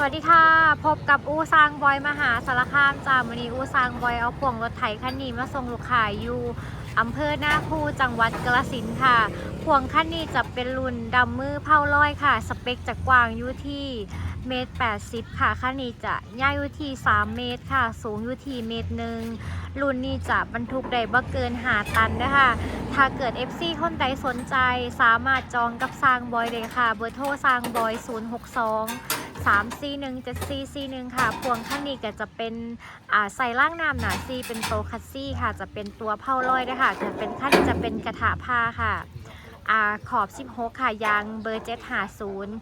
สวัสดีค่ะ พบกับอูซางบอยมหาสารคามจ้าวันนี้อูซางบอยเอาพ่วงรถไถคันนี้มาส่งลูกค้าอยู่อำเภอหน้าคูจังหวัดกาฬสินค่ะ พ่วงคันนี้จะเป็นรุ่นดำมือเผาลอยค่ะ สเปคจะกว้างอยู่ที่เมตร80 ค่ะคันนี้จะยาวอยู่ที่ 3 เมตรค่ะ สูงอยู่ที่เมตรหนึ่งรุ่นนี้จะบรรทุกได้บ่เกินหาตันนะคะถ้าเกิด FC คนใดสนใจสามารถจองกับซางบอยเลยค่ะ เบอร์โทรซางบอย 062 3 4 1 7 4 4 1ค่ะ พวงข้างนี้ก็จะเป็นอ่าใส่ล่างน้ำหนาซีเป็นโตคัสซี่ค่ะ จะเป็นตัวเผาลอยด้วยค่ะ จะเป็นขั้นจะเป็นกระถาผ้าค่ะอาขอบ 16 ค่ะยางเบอร์เจ็ดหาศูนย์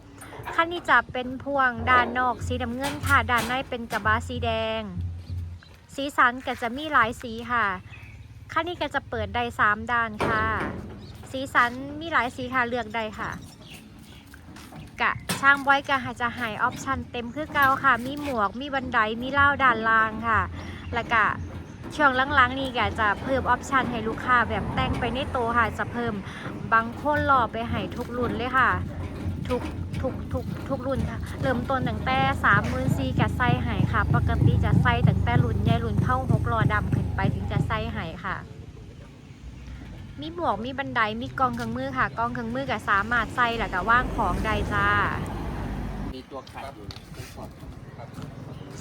ขั้นนี้จะเป็นพวงด้านนอกสีน้ำเงินค่ะ ด้านในเป็นกระบะสีแดง สีสันก็จะมีหลายสีค่ะขั้นนี้ก็จะเปิดได้3ด้านค่ะ สีสันมีหลายสีค่ะเลือกได้ค่ะ กะช่างบอยกะจะใหายออปชันเต็มคือเก่าค่ะ มีหมวกมีบันไดมีเล่าด่านล่างค่ะ แล้วก็ช่วงหลังๆนี่ก็จะเพิ่มออปชันให้ลูกค้าแบบแต่งไปในโตค่ะ จะเพิ่มบางคนหล่อไปให้ทุกรุ่นเลยค่ะ ทุกทุกทุกทุกรุ่นค่ะ เริ่มต้นตั้งแต่สามหมื่นสี่กับไส้ไห้ค่ะ ปกติจะไส้ตั้งแต่รุ่นใหญ่รุ่นเท่าหกลอดำขึ้นไปถึงจะ มีหมวกมีบันไดมีกองเครื่องมือค่ะ กองเครื่องมือก็สามารถใส่แล้วก็ว่างของได้จ้า มีตัวขัดอยู่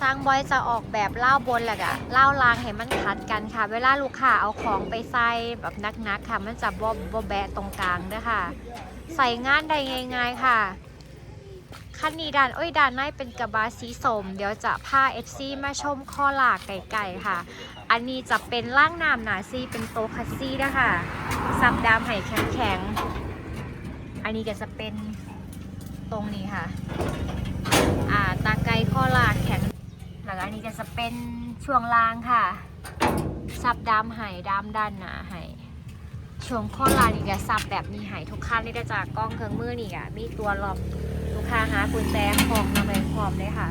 สร้างบอยจะออกแบบเล่าบนแหละกะเล่ารางให้มันคัดกันค่ะ เวลาลูกค้าเอาของไปใส่แบบนักๆค่ะ มันจะบอบ่แบะตรงกลางด้อค่ะ ใส่งานได้ง่าย ๆ ค่ะ คันนี้ด้านเอ้ยด้านในเป็นกระบะสีสม เดี๋ยวจะพา FC มาชมข้อหลากไก่ๆค่ะ อันนี้จะเป็นล่างน้ำหนาซีเป็นโตคัสซี่นะคะสับดามไห่แข็งๆ อันนี้ก็จะเป็นตรงนี้ค่ะ อ่าตาไกข้อหลากแข็งแล้วก็อันนี้ก็จะเป็นช่วงล่างค่ะซับดามไห่ดามด้านหนาไห่ช่วงข้อลางนี่ก็ซับแบบมีไห่ทุกขั้นนี่ก็จากกล้องเครื่องมือนี่ก็มีตัวล็อก ค้าหากุญแจของนำไปพร้อมเลยค่ะ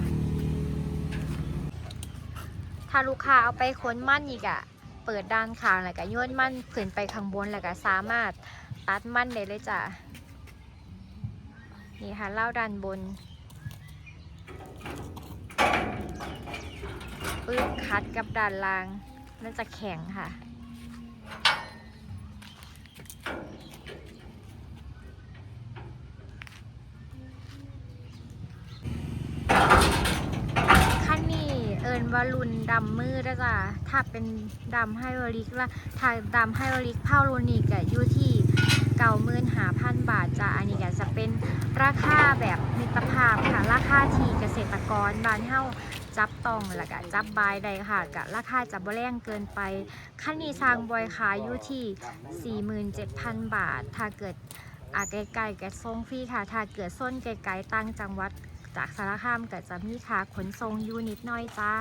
ถ้าลูกค้าเอาไปค้นมั่นอีกอะเปิดด้านข้างแล้วก็ย้วนมั่นขึ้นไปข้างบนแล้วก็สามารถตัดมั่นได้เลยจ้ะ นี่ค่ะเล่าด้านบนปึ๊บคัดกับด้านล่างมันจะแข็งค่ะ ขั้นนี้เอิญ ว่ารุ่นดำมือนะจ๊ะถ้าเป็นดำไฮวอริกละถ้าดำไฮวอริกเผาโลนิกอะอยู่ที่เก้าหมื่นหาพันบาทจ้ะอันนี้ก็จะเป็นราคาแบบมิตรภาพค่ะ ราคาที่เกษตรกรบ้านเฮาจับต้องแล้วก็จับบายได้ค่ะกับราคาจับบ่แรงเกินไปขั้นนี้สร้างบอยขายอยู่ที่ 47,000 บาท ถ้าเกิดอาไกลๆกับทรงฟรีค่ะ ถ้าเกิดส้นไกลๆตั้งจังหวัด จากสารคามก็จะมีค่าขนส่งอยู่นิดหน้อยจ้า